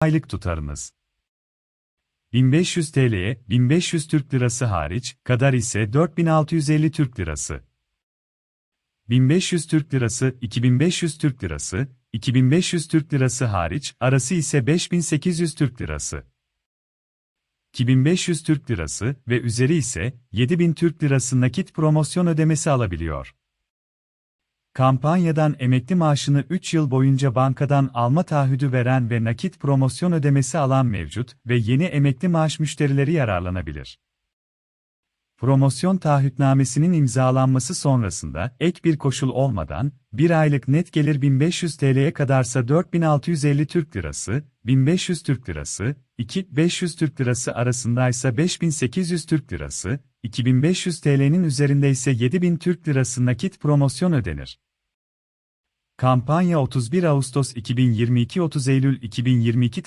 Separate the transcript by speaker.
Speaker 1: aylık tutarınız. 1500 TL'ye 1500 Türk Lirası hariç kadar ise 4650 Türk Lirası. 1500 Türk Lirası, 2500 Türk Lirası, 2500 Türk Lirası hariç arası ise 5800 Türk Lirası. 2500 Türk Lirası ve üzeri ise 7000 Türk Lirası nakit promosyon ödemesi alabiliyor. Kampanyadan emekli maaşını 3 yıl boyunca bankadan alma taahhüdü veren ve nakit promosyon ödemesi alan mevcut ve yeni emekli maaş müşterileri yararlanabilir. Promosyon taahhütnamesinin imzalanması sonrasında ek bir koşul olmadan, bir aylık net gelir 1500 TL'ye kadarsa 4650 Türk Lirası, 1500 Türk Lirası, 2500 Türk Lirası arasındaysa 5800 Türk Lirası, 2500 TL'nin üzerinde ise 7000 Türk Lirası nakit promosyon ödenir. Kampanya 31 Ağustos 2022-30 Eylül 2022